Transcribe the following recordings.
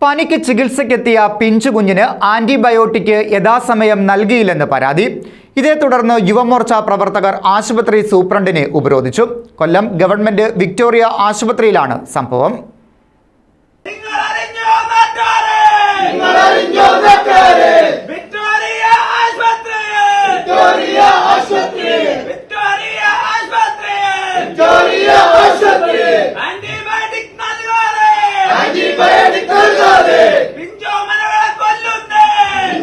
പനിക്ക് ചികിത്സയ്ക്കെത്തിയ പിഞ്ചു കുഞ്ഞിന് ആന്റിബയോട്ടിക് യഥാസമയം നൽകിയില്ലെന്ന് പരാതി. ഇതേ തുടർന്ന് യുവമോർച്ച പ്രവർത്തകർ ആശുപത്രി സൂപ്രണ്ടിനെ ഉപരോധിച്ചു. കൊല്ലം ഗവൺമെന്റ് വിക്ടോറിയ ആശുപത്രിയിലാണ് സംഭവം നിങ്ങൾ അറിഞ്ഞോ നാട്ടാരെ നിങ്ങൾ അറിഞ്ഞോ നാട്ടുകാരെ വിക്ടോറിയ ആശുപത്രിയെ വിക്ടോറിയ ആശുപത്രി വിക്ടോറിയ ആശുപത്രിയെ വിക്ടോറിയ ആശുപത്രി ആന്റിബയോട്ടിക് നൽകാതെ ആന്റിബയോട്ടിക് നൽകാതെ പിഞ്ചോമനകളെ കൊല്ലുന്നേ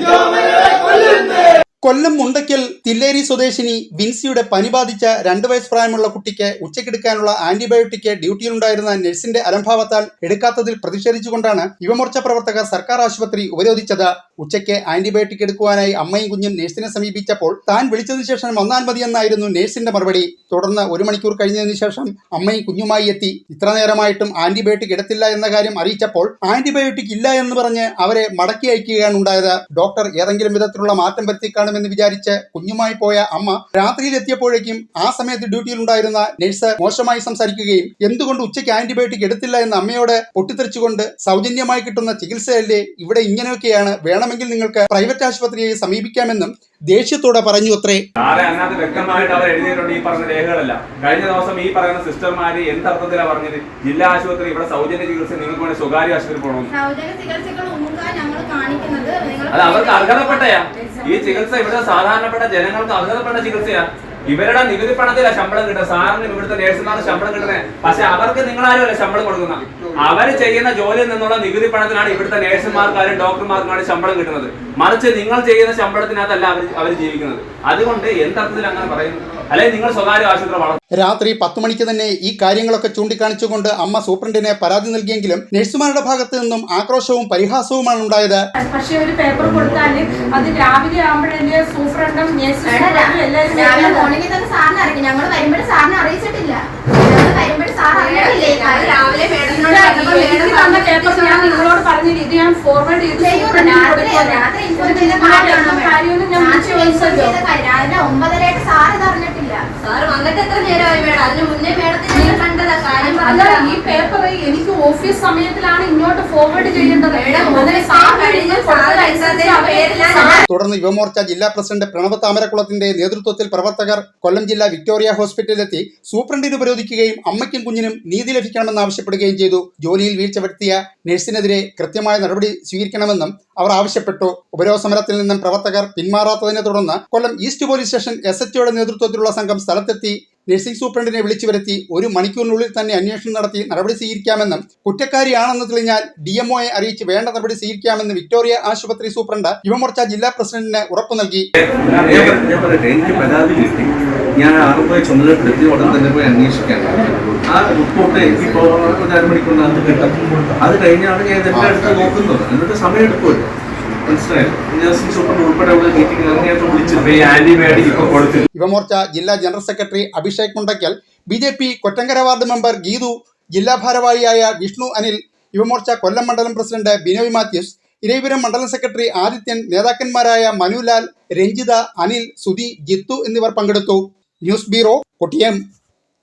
ജോമനകളെ കൊല്ലുന്നു കൊല്ലം മുണ്ടയ്ക്കൽ തില്ലേരി സ്വദേശിനി വിൻസിയുടെ പനി ബാധിച്ച രണ്ട് വയസ്സ് പ്രായമുള്ള കുട്ടിക്ക് ഉച്ചക്കെടുക്കാനുള്ള ആന്റിബയോട്ടിക് ഡ്യൂട്ടിയിലുണ്ടായിരുന്ന നഴ്സിന്റെ അലംഭാവത്താൽ എടുക്കാത്തതിൽ പ്രതിഷേധിച്ചുകൊണ്ടാണ് യുവമോർച്ച പ്രവർത്തകർ സർക്കാർ ആശുപത്രി ഉപരോധിച്ചത്. ഉച്ചയ്ക്ക് ആന്റിബയോട്ടിക് എടുക്കുവാനായി അമ്മയും കുഞ്ഞും നഴ്സിനെ സമീപിച്ചപ്പോൾ താൻ വിളിച്ചതിനു ശേഷം വന്നാൽ മതിയെന്നായിരുന്നു നഴ്സിന്റെ മറുപടി. തുടർന്ന് ഒരു മണിക്കൂർ കഴിഞ്ഞതിന് ശേഷം അമ്മയും കുഞ്ഞുമായി എത്തി. ഇത്ര നേരമായിട്ടും ആന്റിബയോട്ടിക് എടുത്തില്ല എന്ന കാര്യം അറിയിച്ചപ്പോൾ ആന്റിബയോട്ടിക് ഇല്ല എന്ന് പറഞ്ഞ് അവരെ മടക്കി അയക്കുകയാണ് ഉണ്ടായത്. ഡോക്ടർ ഏതെങ്കിലും വിധത്തിലുള്ള മാറ്റം വരുത്തി കാണുമെന്ന് വിചാരിച്ച് കുഞ്ഞുമായി പോയ അമ്മ രാത്രിയിൽ എത്തിയപ്പോഴേക്കും ആ സമയത്ത് ഡ്യൂട്ടിയിലുണ്ടായിരുന്ന നഴ്സ് മോശമായി സംസാരിക്കുകയും എന്തുകൊണ്ട് ഉച്ചയ്ക്ക് ആന്റിബയോട്ടിക് എടുത്തില്ല എന്ന് അമ്മയോട് പൊട്ടിത്തെറിച്ചുകൊണ്ട് സൗജന്യമായി കിട്ടുന്ന ചികിത്സയല്ലേ ഇവിടെ ഇങ്ങനെയൊക്കെയാണ് വേണമെങ്കിൽ നിങ്ങൾക്ക് പ്രൈവറ്റ് ആശുപത്രിയെ സമീപിക്കാമെന്നും ദേഷ്യത്തോടെ പറഞ്ഞു അത്രേ. നാളെ അതിനകത്ത് വ്യക്തമായിട്ട് അവർ എഴുതിയിട്ടുണ്ട് ഈ പറഞ്ഞ രേഖകളല്ല. കഴിഞ്ഞ ദിവസം ഈ പറയുന്ന സിസ്റ്റർമാര് എന്തർത്ഥത്തിലാണ് പറഞ്ഞത്? ജില്ലാ ആശുപത്രി ഇവിടെ സൗജന്യ ചികിത്സ നിങ്ങൾക്ക് വേണ്ടി സ്വകാര്യ ആശുപത്രി പോകണം സൗജന്യ ചികിത്സകൾ മുൻകാൻ ഞങ്ങൾ കാണിക്കുന്നത് അത് അവർക്ക് അർഹതപ്പെട്ടയാ. ഈ ചികിത്സ ഇവിടെ സാധാരണപ്പെട്ട ജനങ്ങൾക്ക് അർഹതപ്പെട്ട ചികിത്സയാ. ഇവരുടെ നികുതി പണത്തിലാ ശമ്പളം കിട്ടുന്നത് സാറിന് ഇവിടുത്തെ നേഴ്സുമാർക്ക് ശമ്പളം കിട്ടുന്നത് പക്ഷെ അവർക്ക് നിങ്ങളാരുമല്ല ശമ്പളം കൊടുക്കുന്ന. അവർ ചെയ്യുന്ന ജോലിയിൽ നിന്നുള്ള നികുതി പണത്തിനാണ് ഇവിടുത്തെ നേഴ്സുമാർക്കാരും ഡോക്ടർമാർക്കാണ് ശമ്പളം കിട്ടുന്നത്. മറിച്ച് നിങ്ങൾ ചെയ്യുന്ന ശമ്പളത്തിനകത്തല്ല അവർ അവർ ജീവിക്കുന്നത്. അതുകൊണ്ട് എന്തർത്ഥത്തിൽ അങ്ങനെ പറയുന്നു? അല്ലെങ്കിൽ നിങ്ങൾ സ്വകാര്യ ആശുപത്രി വളർത്തും രാത്രി പത്തു മണിക്ക് തന്നെ ഈ കാര്യങ്ങളൊക്കെ ചൂണ്ടിക്കാണിച്ചുകൊണ്ട് അമ്മ സൂപ്രണ്ടിനെ പരാതി നൽകിയെങ്കിലും നഴ്സുമാരുടെ ഭാഗത്ത് നിന്നും ആക്രോശവും പരിഹാസവുമാണ് ഉണ്ടായത്. പക്ഷേ ഒരു പേപ്പർ കൊടുത്താൽ അത് രാവിലെ ആകുമ്പോഴേ സൂപ്രണ്ടും നേഴ്സും എല്ലാവരും രാവിലെ മോർണിംഗിൽ തന്നെ സാറിനെ അറിയിക്കും ഞങ്ങൾ വരുമ്പോഴും സാറിനെ അറിയിച്ചിട്ടില്ല. നിങ്ങളോട് പറഞ്ഞില്ല. ഇത് ഞാൻ ഫോർവേഡ് ചെയ്ത് ഞാൻ ഒമ്പതരയായിട്ട് സാർ ഇത് സാർ വന്നിട്ട് എത്ര നേരമായി മേഡം? അതിന് മുന്നേ മേഡത്തിന് കണ്ടതാ കാര്യം അല്ല ഈ പേപ്പർ എനിക്ക് ഓഫീസ് സമയത്തിലാണ് ഇങ്ങോട്ട് ഫോർവേഡ് ചെയ്യേണ്ടത്. തുടർന്ന് യുവമോർച്ച ജില്ലാ പ്രസിഡന്റ് പ്രണവ് താമരക്കുളത്തിന്റെ നേതൃത്വത്തിൽ പ്രവർത്തകർ കൊല്ലം ജില്ലാ വിക്ടോറിയ ഹോസ്പിറ്റലിലെത്തി സൂപ്രണ്ടിന് ഉപരോധിക്കുകയും അമ്മയ്ക്കും കുഞ്ഞിനും നീതി ലഭിക്കണമെന്ന് ആവശ്യപ്പെടുകയും ചെയ്തു. ജോലിയിൽ വീഴ്ച വരുത്തിയ നഴ്സിനെതിരെ കൃത്യമായ നടപടി സ്വീകരിക്കണമെന്നും അവർ ആവശ്യപ്പെട്ടു. ഉപരോധ സമരത്തിൽ നിന്നും പ്രവർത്തകർ പിന്മാറാത്തതിനെ തുടർന്ന് Kollam east police station S എച്ച്ഒയുടെ നേതൃത്വത്തിലുള്ള സംഘം സ്ഥലത്തെത്തി നഴ്സിംഗ് സൂപ്രണ്ടിനെ വിളിച്ചു വരുത്തി ഒരു മണിക്കൂറിനുള്ളിൽ തന്നെ അന്വേഷണം നടത്തി നടപടി സ്വീകരിക്കാമെന്നും കുറ്റക്കാരിയാണെന്ന് തെളിഞ്ഞാൽ ഡി എംഒയെ അറിയിച്ച് വേണ്ട നടപടി സ്വീകരിക്കാമെന്ന് വിക്ടോറിയ ആശുപത്രി സൂപ്രണ്ട് യുവമോർച്ച ജില്ലാ പ്രസിഡന്റിന് ഉറപ്പു നൽകി. ഞാൻ ആറുപോയി ചുമതലപ്പെടുത്തി ഉടൻ തന്നെ പോയി അന്വേഷിക്കാൻ ആ റിപ്പോർട്ട് എനിക്ക് പോകുന്ന ഒരു അരമണിക്കൂറിനകത്ത് കിട്ടും. അത് കഴിഞ്ഞാണ് ഞാൻ ഇതെല്ലാം അടുത്ത് നോക്കുന്നത്. എന്നിട്ട് സമയം എടുക്കുമല്ലോ യുവമോർച്ച ജില്ലാ general secretary Abhishek Mundakkal B J P Kottankara ward member Geethu ജില്ലാ ഭാരവാഹിയായ വിഷ്ണു അനിൽ യുവമോർച്ച കൊല്ലം മണ്ഡലം പ്രസിഡന്റ് ബിനോയ് മാത്യൂസ് ഇരവിപുരം മണ്ഡലം സെക്രട്ടറി ആദിത്യൻ നേതാക്കന്മാരായ മനുലാൽ രഞ്ജിത അനിൽ സുധി ജിത്തു എന്നിവർ പങ്കെടുത്തു. News bureau Kottiyam.